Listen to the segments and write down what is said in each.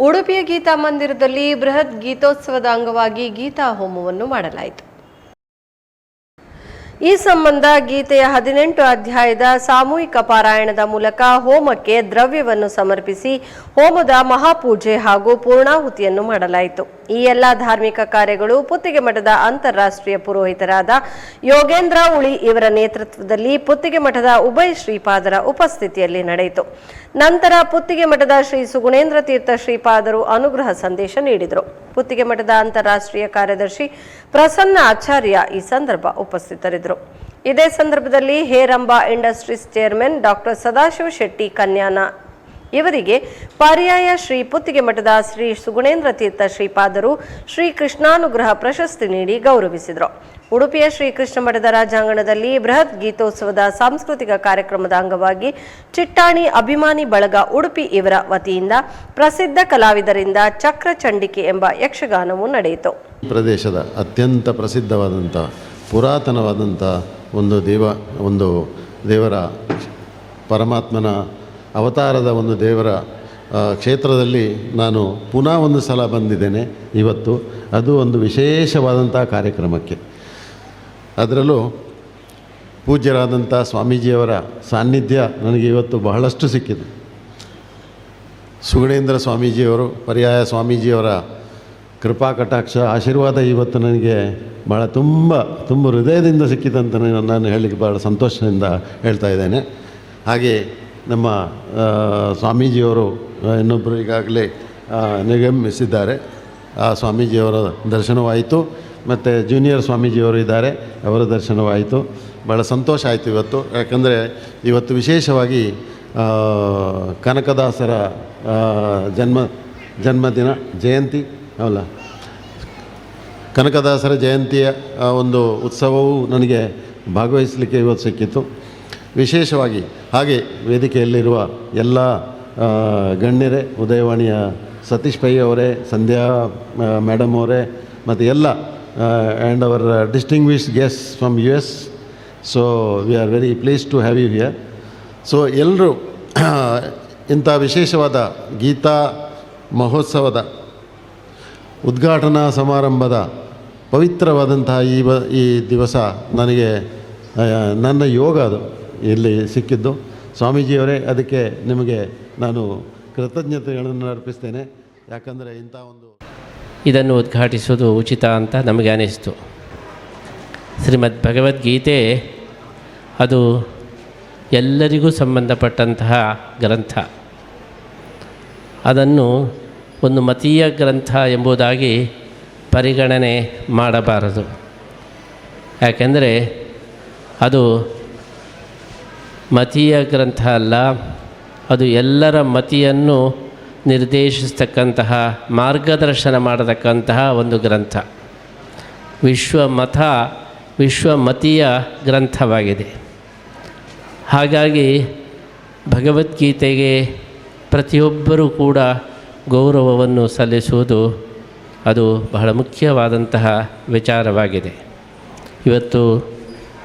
ಉಡುಪಿಯ ಗೀತಾ ಮಂದಿರದಲ್ಲಿ ಬೃಹತ್ ಗೀತೋತ್ಸವದ ಅಂಗವಾಗಿ ಗೀತಾ ಹೋಮವನ್ನು ಮಾಡಲಾಯಿತು. ಈ ಸಂಬಂಧ ಗೀತೆಯ ಹದಿನೆಂಟು ಅಧ್ಯಾಯದ ಸಾಮೂಹಿಕ ಪಾರಾಯಣದ ಮೂಲಕ ಹೋಮಕ್ಕೆ ದ್ರವ್ಯವನ್ನು ಸಮರ್ಪಿಸಿ ಹೋಮದ ಮಹಾಪೂಜೆ ಹಾಗೂ ಪೂರ್ಣಾಹುತಿಯನ್ನು ಮಾಡಲಾಯಿತು. ಈ ಎಲ್ಲ ಧಾರ್ಮಿಕ ಕಾರ್ಯಗಳು ಪುತ್ತಿಗೆ ಮಠದ ಅಂತಾರಾಷ್ಟ್ರೀಯ ಪುರೋಹಿತರಾದ ಯೋಗೇಂದ್ರ ಉಳಿ ಇವರ ನೇತೃತ್ವದಲ್ಲಿ ಪುತ್ತಿಗೆ ಮಠದ ಉಭಯ ಶ್ರೀಪಾದರ ಉಪಸ್ಥಿತಿಯಲ್ಲಿ ನಡೆಯಿತು. ನಂತರ ಪುತ್ತಿಗೆ ಮಠದ ಶ್ರೀ ಸುಗುಣೇಂದ್ರ ತೀರ್ಥ ಶ್ರೀಪಾದರು ಅನುಗ್ರಹ ಸಂದೇಶ ನೀಡಿದರು. ಪುತ್ತಿಗೆ ಮಠದ ಅಂತಾರಾಷ್ಟ್ರೀಯ ಕಾರ್ಯದರ್ಶಿ ಪ್ರಸನ್ನ ಆಚಾರ್ಯ ಈ ಸಂದರ್ಭ ಉಪಸ್ಥಿತರಿದ್ದರು. ಇದೇ ಸಂದರ್ಭದಲ್ಲಿ Heramba industries chairman doctor Sadashiva Shetty Kanyana ಇವರಿಗೆ ಪರ್ಯಾಯ ಶ್ರೀ ಪುತ್ತಿಗೆ ಮಠದ ಶ್ರೀ ಸುಗುಣೇಂದ್ರ ತೀರ್ಥ ಶ್ರೀಪಾದರು ಶ್ರೀ ಕೃಷ್ಣಾನುಗ್ರಹ ಪ್ರಶಸ್ತಿ ನೀಡಿ ಗೌರವಿಸಿದರು. ಉಡುಪಿಯ ಶ್ರೀಕೃಷ್ಣ ಮಠದ ರಾಜಾಂಗಣದಲ್ಲಿ ಬೃಹತ್ ಗೀತೋತ್ಸವದ ಸಾಂಸ್ಕೃತಿಕ ಕಾರ್ಯಕ್ರಮದ ಅಂಗವಾಗಿ ಚಿಟ್ಟಾಣಿ ಅಭಿಮಾನಿ ಬಳಗ ಉಡುಪಿ ಇವರ ವತಿಯಿಂದ ಪ್ರಸಿದ್ಧ ಕಲಾವಿದರಿಂದ ಚಕ್ರ ಚಂಡಿಕೆ ಎಂಬ ಯಕ್ಷಗಾನವು ನಡೆಯಿತು. ಪ್ರದೇಶದ ಅತ್ಯಂತ ಪ್ರಸಿದ್ಧವಾದಂಥ ಪುರಾತನವಾದಂಥ ಒಂದು ದೇವ, ಒಂದು ದೇವರ ಪರಮಾತ್ಮನ ಅವತಾರದ ಒಂದು ದೇವರ ಕ್ಷೇತ್ರದಲ್ಲಿ ನಾನು ಪುನಃ ಒಂದು ಸಲ ಬಂದಿದ್ದೇನೆ ಇವತ್ತು. ಅದು ಒಂದು ವಿಶೇಷವಾದಂಥ ಕಾರ್ಯಕ್ರಮಕ್ಕೆ. ಅದರಲ್ಲೂ ಪೂಜ್ಯರಾದಂಥ ಸ್ವಾಮೀಜಿಯವರ ಸಾನ್ನಿಧ್ಯ ನನಗೆ ಇವತ್ತು ಬಹಳಷ್ಟು ಸಿಕ್ಕಿದೆ. ಸುಗಣೇಂದ್ರ ಸ್ವಾಮೀಜಿಯವರು, ಪರ್ಯಾಯ ಸ್ವಾಮೀಜಿಯವರ ಕೃಪಾ ಕಟಾಕ್ಷ, ಆಶೀರ್ವಾದ ಇವತ್ತು ನನಗೆ ಭಾಳ ತುಂಬ ತುಂಬ ಹೃದಯದಿಂದ ಸಿಕ್ಕಿದಂತ ನಾನು ಹೇಳಲಿಕ್ಕೆ ಭಾಳ ಸಂತೋಷದಿಂದ ಹೇಳ್ತಾ ಇದ್ದೇನೆ. ಹಾಗೆ ನಮ್ಮ ಸ್ವಾಮೀಜಿಯವರು ಇನ್ನೊಬ್ಬರು ಈಗಾಗಲೇ ಆ, ನಿರ್ಗಮಿಸಿದ್ದಾರೆ. ಆ ಸ್ವಾಮೀಜಿಯವರ ದರ್ಶನವಾಯಿತು. ಮತ್ತು ಜೂನಿಯರ್ ಸ್ವಾಮೀಜಿಯವರು ಇದ್ದಾರೆ ಅವರ ದರ್ಶನವಾಯಿತು. ಭಾಳ ಸಂತೋಷ ಆಯಿತು ಇವತ್ತು. ಯಾಕಂದರೆ ಇವತ್ತು ವಿಶೇಷವಾಗಿ ಕನಕದಾಸರ ಜನ್ಮ ಜನ್ಮದಿನ ಜಯಂತಿ ಅಲ್ಲ ಕನಕದಾಸರ ಜಯಂತಿಯ ಒಂದು ಉತ್ಸವವು ನನಗೆ ಭಾಗವಹಿಸಲಿಕ್ಕೆ ಇವತ್ತು ಸಿಕ್ಕಿತ್ತು. ವಿಶೇಷವಾಗಿ ಹಾಗೆ ವೇದಿಕೆಯಲ್ಲಿರುವ ಎಲ್ಲ ಗಣ್ಯರೇ, ಉದಯವಾಣಿಯ ಸತೀಶ್ ಪೈ ಅವರೇ, ಸಂಧ್ಯಾ ಮೇಡಮ್ ಅವರೇ, ಮತ್ತು ಎಲ್ಲ and our distinguish guest from U S so we are very please to have you here so ಎಲ್ಲರೂ ಇಂಥ ವಿಶೇಷವಾದ ಗೀತಾ ಮಹೋತ್ಸವದ ಉದ್ಘಾಟನಾ ಸಮಾರಂಭದ ಪವಿತ್ರವಾದಂತಹ ಈ ಈ ದಿವಸ ನನಗೆ ನನ್ನ ಯೋಗ ಅದು. ಇಲ್ಲಿ ಸಿಕ್ಕಿದ್ದು? ಸ್ವಾಮೀಜಿಯವರೇ, ಅದಕ್ಕೆ ನಿಮಗೆ ನಾನು ಕೃತಜ್ಞತೆಗಳನ್ನು ಅರ್ಪಿಸ್ತೇನೆ. ಯಾಕಂದರೆ ಇಂಥ ಒಂದು ಇದನ್ನು ಉದ್ಘಾಟಿಸುವುದು ಉಚಿತ ಅಂತ ನಮಗೆ ಅನಿಸ್ತು. ಶ್ರೀಮದ್ ಭಗವದ್ಗೀತೆ, ಅದು ಎಲ್ಲರಿಗೂ ಸಂಬಂಧಪಟ್ಟಂತಹ ಗ್ರಂಥ. ಅದನ್ನು ಒಂದು ಮತೀಯ ಗ್ರಂಥ ಎಂಬುದಾಗಿ ಪರಿಗಣನೆ ಮಾಡಬಾರದು. ಯಾಕೆಂದರೆ ಅದು ಮತೀಯ ಗ್ರಂಥ ಅಲ್ಲ, ಅದು ಎಲ್ಲರ ಮತಿಯನ್ನು ನಿರ್ದೇಶಿಸ್ತಕ್ಕಂತಹ, ಮಾರ್ಗದರ್ಶನ ಮಾಡತಕ್ಕಂತಹ ಒಂದು ಗ್ರಂಥ. ವಿಶ್ವಮತ ವಿಶ್ವಮತೀಯ ಗ್ರಂಥವಾಗಿದೆ. ಹಾಗಾಗಿ ಭಗವದ್ಗೀತೆಗೆ ಪ್ರತಿಯೊಬ್ಬರೂ ಕೂಡ ಗೌರವವನ್ನು ಸಲ್ಲಿಸುವುದು ಅದು ಬಹಳ ಮುಖ್ಯವಾದಂತಹ ವಿಚಾರವಾಗಿದೆ. ಇವತ್ತು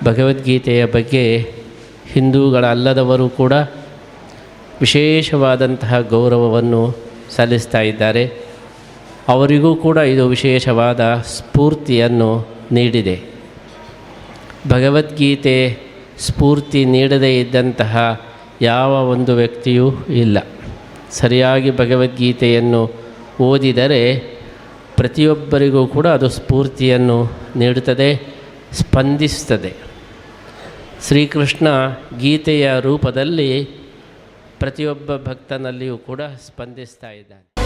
ಭಗವದ್ಗೀತೆಯ ಬಗ್ಗೆ ಹಿಂದೂಗಳಲ್ಲದವರು ಕೂಡ ವಿಶೇಷವಾದಂತಹ ಗೌರವವನ್ನು ಸಲ್ಲಿಸ್ತಾ ಇದ್ದಾರೆ. ಅವರಿಗೂ ಕೂಡ ಇದು ವಿಶೇಷವಾದ ಸ್ಫೂರ್ತಿಯನ್ನು ನೀಡಿದೆ. ಭಗವದ್ಗೀತೆ ಸ್ಫೂರ್ತಿ ನೀಡದೇ ಇದ್ದಂತಹ ಯಾವ ಒಂದು ವ್ಯಕ್ತಿಯೂ ಇಲ್ಲ. ಸರಿಯಾಗಿ ಭಗವದ್ಗೀತೆಯನ್ನು ಓದಿದರೆ ಪ್ರತಿಯೊಬ್ಬರಿಗೂ ಕೂಡ ಅದು ಸ್ಫೂರ್ತಿಯನ್ನು ನೀಡುತ್ತದೆ ಸ್ಪಂದಿಸ್ತದೆ ಶ್ರೀಕೃಷ್ಣ ಗೀತೆಯ ರೂಪದಲ್ಲಿ ಪ್ರತಿಯೊಬ್ಬ ಭಕ್ತನಲ್ಲಿಯೂ ಕೂಡ ಸ್ಪಂದಿಸ್ತಾ ಇದ್ದಾನೆ.